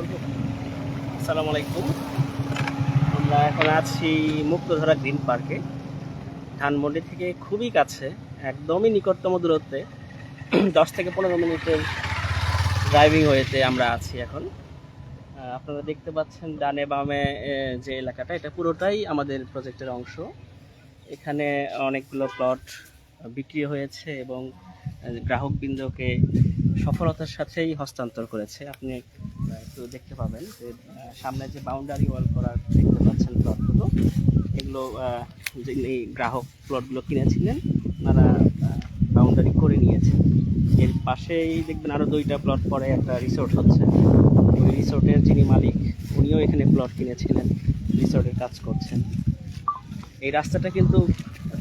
আসসালামু আলাইকুম আমরা এখন আছি মুক্তধারা গ্রিন পার্কে। ধানমন্ডি থেকে খুবই কাছে, একদমই নিকটতম দূরত্বে। দশ থেকে পনেরো মিনিটের ড্রাইভিং ওয়েতে আমরা আছি এখন। আপনারা দেখতে পাচ্ছেন ডানে বামে যে এলাকাটা, এটা পুরোটাই আমাদের প্রজেক্টের অংশ। এখানে অনেকগুলো প্লট বিক্রি হয়েছে এবং গ্রাহক বিন্দুকে সফলতার সাথেই হস্তান্তর করেছে। আপনি একটু দেখতে পাবেন যে সামনে যে বাউন্ডারি ওয়াল করা দেখতে পাচ্ছেন প্লটগুলো এগুলো যিনি গ্রাহক প্লটগুলো কিনেছিলেন, তারা বাউন্ডারি করে নিয়েছে। এর পাশেই দেখবেন আরও দুইটা প্লট পরে একটা রিসোর্ট হচ্ছে। ওই রিসোর্টের যিনি মালিক, উনিও এখানে প্লট কিনেছিলেন রিসোর্টের কাজ করছেন। এই রাস্তাটা কিন্তু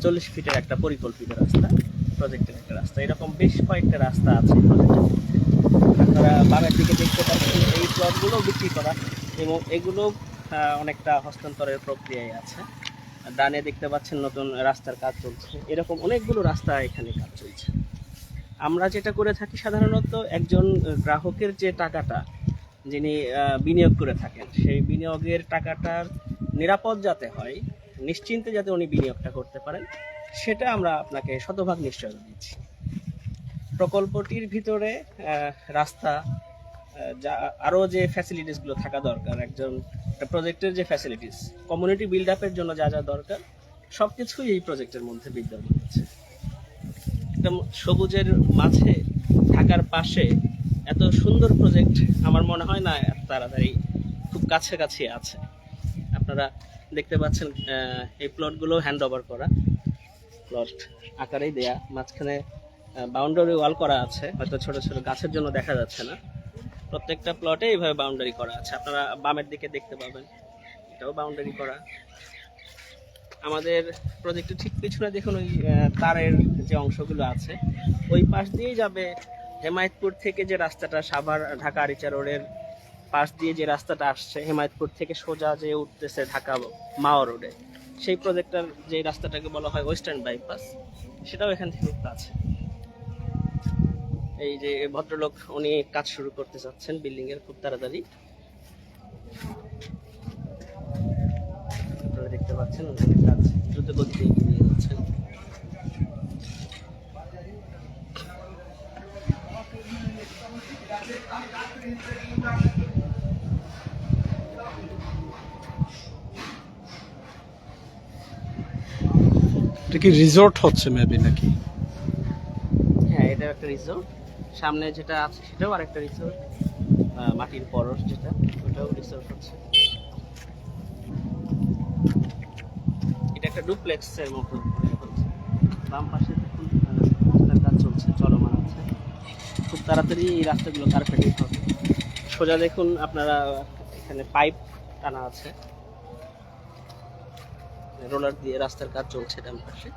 চল্লিশ ফিটের একটা পরিকল্পিত রাস্তা প্রজেক্টের একটা রাস্তা। এরকম বেশ কয়েকটা রাস্তা আছে। আপনারা বামের দিকে দেখতে পাচ্ছেন প্লটগুলো বিক্রি করা, এবং এগুলো অনেকটা হস্তান্তরের প্রক্রিয়ায় আছে। ডানে দেখতে পাচ্ছেন নতুন রাস্তার কাজ চলছে। এরকম অনেকগুলো রাস্তা এখানে কাজ চলছে। আমরা যেটা করে থাকি সাধারণত একজন গ্রাহকের যে টাকাটা, যিনি বিনিয়োগ করে থাকেন, সেই বিনিয়োগের টাকাটার নিরাপদ যাতে হয়, নিশ্চিন্তে যাতে উনি বিনিয়োগটা করতে পারেন, সেটা আমরা আপনাকে শতভাগ নিশ্চয়তা দিচ্ছি। প্রকল্পটির ভিতরে রাস্তা যা আরও যে ফ্যাসিলিটিসগুলো থাকা দরকার, একজন প্রজেক্টের যে ফ্যাসিলিটিস কমিউনিটি বিল্ড আপের জন্য যা যা দরকার সব কিছুই এই প্রজেক্টের মধ্যে বিদ্যমান আছে। একদম সবুজের মাঝে ঢাকার পাশে এত সুন্দর প্রজেক্ট আমার মনে হয় না তাড়াতাড়ি খুব কাছাকাছি আছে। আপনারা দেখতে পাচ্ছেন এই প্লটগুলো হ্যান্ড ওভার করা। প্লট আকারেই দেয়া। মাঝখানে বাউন্ডারি ওয়াল করা আছে। হয়তো ছোট ছোট গাছের জন্য দেখা যাচ্ছে না। প্রত্যেকটা প্লটে এইভাবে বাউন্ডারি করা আছে। আপনারা বামের দিকে দেখতে পাবেন। এটাও বাউন্ডারি করা। আমাদের প্রজেক্টের ঠিক পিছনে দেখুন ওই তারের যে অংশগুলো আছে। ওই পাশ দিয়েই যাবে হেমায়তপুর থেকে যে রাস্তাটা, সাভার, ঢাকা আরিচা রোডের পাশ দিয়ে যে রাস্তাটা আসছে, হেমায়তপুর থেকে সোজা যে উঠতেছে ঢাকা মাও রোডে। সেই প্রজেক্টটার যে রাস্তাটাকে বলা হয় ওয়েস্টার্ন বাইপাস সেটাও এখান থেকে কাছে এই যে ভদ্রলোক উনি কাজ শুরু করতে চাচ্ছেন বিল্ডিং এর খুব তাড়াতাড়ি। আপনারা দেখতে পাচ্ছেন ওখানে কাজ দ্রুত গতিতে এগিয়ে যাচ্ছেন। এটা কি রিসোর্ট হচ্ছে মেবি নাকি? হ্যাঁ এটা একটা রিসোর্ট সামনে যেটা আছে সেটাও আরেকটা রিসোর্ট মাটির পরশ যেটা, ওটাও রিসোর্ট হচ্ছে। এটা একটা ডুপ্লেক্সের মতো বাম পাশে দেখুন রাস্তার কাজ চলছে, চলমান আছে। খুব তাড়াতাড়ি এই রাস্তাগুলো কার্পেটিং হবে। সোজা দেখুন, আপনারা এখানে পাইপ টানা আছে। রোলার দিয়ে রাস্তার কাজ চলছে ডান পাশে।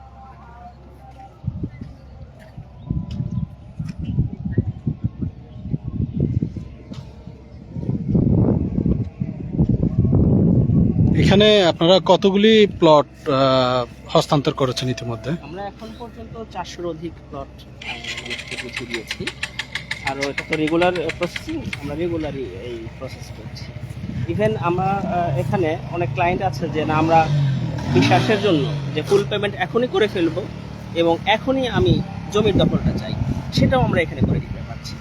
এখানে আপনারা কতগুলি প্লট হস্তান্তর করেছেন ইতিমধ্যে? আমরা এখন পর্যন্ত চারশোর অধিক প্লট বুঝিয়ে দিয়েছি। আর এটা তো রেগুলার প্রসেসিং আমরা রেগুলারই এই প্রসেস করছি। ইভেন আমরা এখানে অনেক ক্লায়েন্ট আছে যে না, আমরা বিশ্বাসের জন্য যে ফুল পেমেন্ট এখনই করে ফেলব এবং এখনই আমি জমির দখলটা চাই, সেটাও আমরা এখানে করে দিতে পারছি।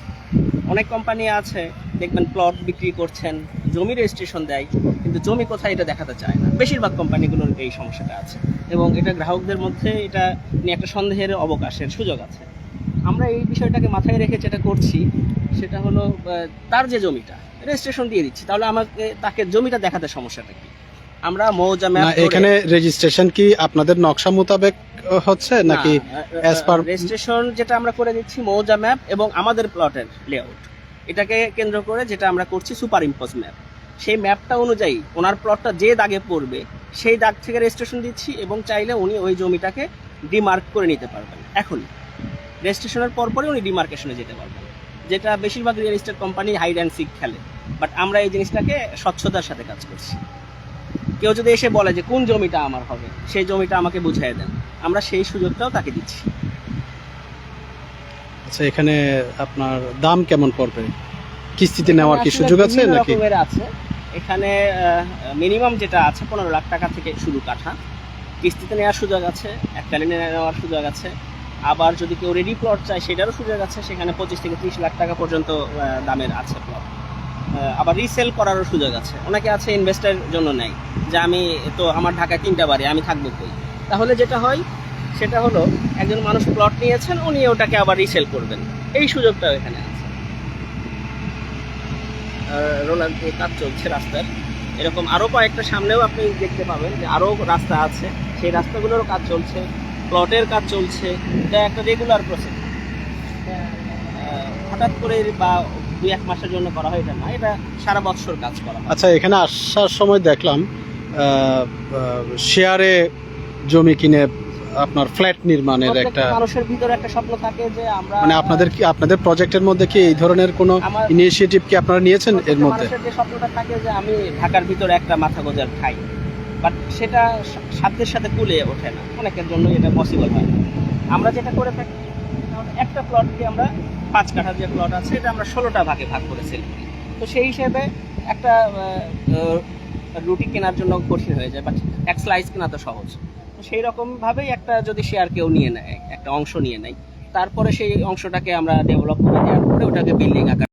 অনেক কোম্পানি আছে দেখবেন প্লট বিক্রি করছেন জমি রেজিস্ট্রেশন দেয় কিন্তু জমি কোথায় এটা দেখাতে চায় না। বেশিরভাগ কোম্পানিগুলোর এই সমস্যাটা আছে। এবং এটা গ্রাহকদের মধ্যে এটা নিয়ে একটা সন্দেহের অবকাশের সুযোগ আছে। আমরা এই বিষয়টাকে মাথায় রেখে যেটা করছি সেটা হলো তার যে জমিটা রেজিস্ট্রেশন দিয়ে দিচ্ছি। তাহলে আমাকে তাকে জমিটা দেখাতে সমস্যাটা কি? আমরা মৌজা ম্যাপ এখানে রেজিস্ট্রেশন কি আপনাদের নকশা মোতাবেক হচ্ছে? নাকি as per- রেজিস্ট্রেশন যেটা আমরা করে দিচ্ছি মৌজা ম্যাপ এবং আমাদের প্লটের লেআউট এটাকে কেন্দ্র করে যেটা আমরা করছি সুপার ইম্পোজ ম্যাপ। সেই ম্যাপটা অনুযায়ী ওনার প্লটটা যে দাগে পড়বে, সেই দাগ থেকে রেজিস্ট্রেশন দিচ্ছি এবং চাইলে উনি ওই জমিটাকে ডিমার্ক করে নিতে পারবেন। এখন রেজিস্ট্রেশনের পরপরই উনি ডিমার্কেশনে যেতে পারবেন। যেটা বেশিরভাগ real estate company hide and seek খেলে। বাট আমরা এই জিনিসটাকে স্বচ্ছতার সাথে কাজ করছি। কেউ যদি এসে বলে যে, কোন জমিটা আমার হবে? সেই জমিটা আমাকে বুঝিয়ে দেন। আমরা সেই সুযোগটাও তাকে দিচ্ছি। আচ্ছা এখানে আপনার দাম কেমন পড়বে? কিস্তিতে নেওয়ার কি সুযোগ আছে নাকি? আছে। এখানে মিনিমাম যেটা আছে পনেরো লাখ টাকা থেকে শুরু কাঠা। কিস্তিতে নেওয়ার সুযোগ আছে এককালীনে নেওয়ার সুযোগ আছে। আবার যদি কেউ রেডি প্লট চায় সেটারও সুযোগ আছে। সেখানে পঁচিশ থেকে ত্রিশ লাখ টাকা পর্যন্ত দামের আছে প্লট আবার রিসেল করারও সুযোগ আছে। অনেকে আছে ইনভেস্টের জন্য নেয়। যে আমি তো আমার ঢাকায় তিনটা বাড়ি আমি থাকব কই? তাহলে যেটা হয় সেটা হলো, একজন মানুষ প্লট নিয়েছেন, উনি ওটাকে আবার রিসেল করবেন। এই সুযোগটাও এখানে আছে। রোলার কাজ চলছে রাস্তার। এরকম আরও কয়েকটা সামনেও আপনি দেখতে পাবেন যে আরও রাস্তা আছে। সেই রাস্তাগুলোরও কাজ চলছে প্লটের কাজ চলছে। এটা একটা রেগুলার প্রসেস হঠাৎ করে বা দুই এক মাসের জন্য করা হয় এটা না, এটা সারা বছর কাজ করা আচ্ছা এখানে আসার সময় দেখলাম শেয়ারে জমি কিনে আপনার ফ্ল্যাট নির্মাণের একটা মানুষের ভিতরে একটা স্বপ্ন থাকে যে আমরা মানে আপনাদের কি আপনাদের প্রজেক্টের মধ্যে কি এই ধরনের কোনো ইনিশিয়েটিভ কি আপনারা নিয়েছেন এর মধ্যে? মানুষের যে স্বপ্নটা থাকে যে আমি ঢাকার ভিতরে একটা মাথা গোজার খাই। বাট সেটা সাধ্যের সাথে কুলে ওঠে না। অনেকের জন্য এটা পসিবল হয় আমরা যেটা করে থাকি একটা প্লটকে আমরা পাঁচ কাঠার যে প্লট আছে এটা আমরা ষোলোটা ভাগে ভাগ করে সেল করি। তো সেই হিসেবে একটা রুটি কেনার জন্য কঠিন হয়ে যায় বাট এক স্লাইস কেনা তো সহজ। সেই রকমভাবেই একটা যদি শেয়ার কেউ নিয়ে নেয়, একটা অংশ নিয়ে নেয়, তারপরে সেই অংশটাকে আমরা ডেভেলপ করে দেওয়ার পরে ওটাকে বিল্ডিং আকার